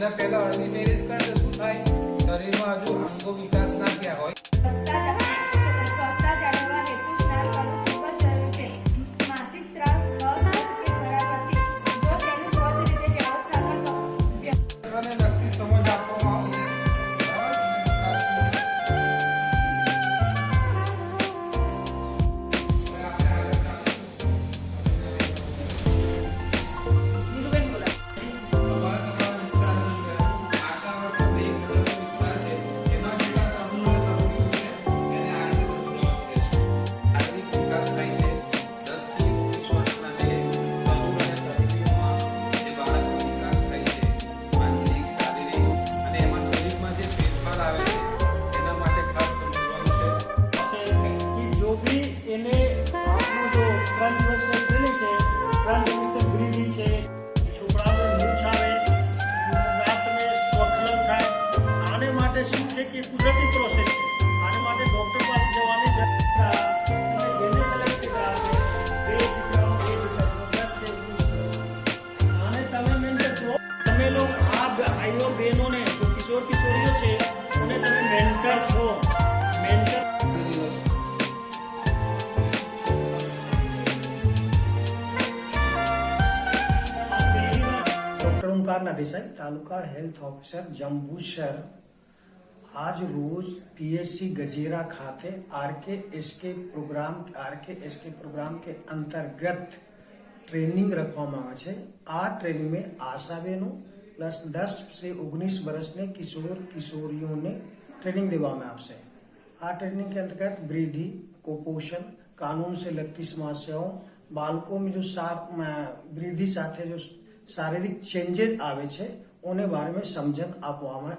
એના પહેલા early marriage કરે તો શું થાય? શરીરમાં હજુ અંગો વિકાસ ના થયા હોય. માટે શું છે કે કુદરતી પ્રોસેસ છે. આના માટે ડૉક્ટર પાસે જવાની જરૂર. અને જેને સિલેક્ટ કર્યા બે અને તાલુકા હેલ્થ ઓફિસર, જંબુસર. आज रोज पीएससी गजेरा खाते आरके इसके प्रोग्राम आरके इसके प्रोग्राम के अंतर्गत ट्रेनिंग रखवा आ ट्रेनिंग में आशा बेनो प्लस 10 से 19 वर्ष ने किशोर किशोरियों ने ट्रेनिंग देवा में आपसे। आ ट्रेनिंग के अंतर्गत वृद्धि कुपोषण, कानून से लगती समस्याओं, बालकों में जो साफ़ वृद्धि साथ जो शारीरिक चेंजेस आवे उन्हें बारे में समझन आपवा में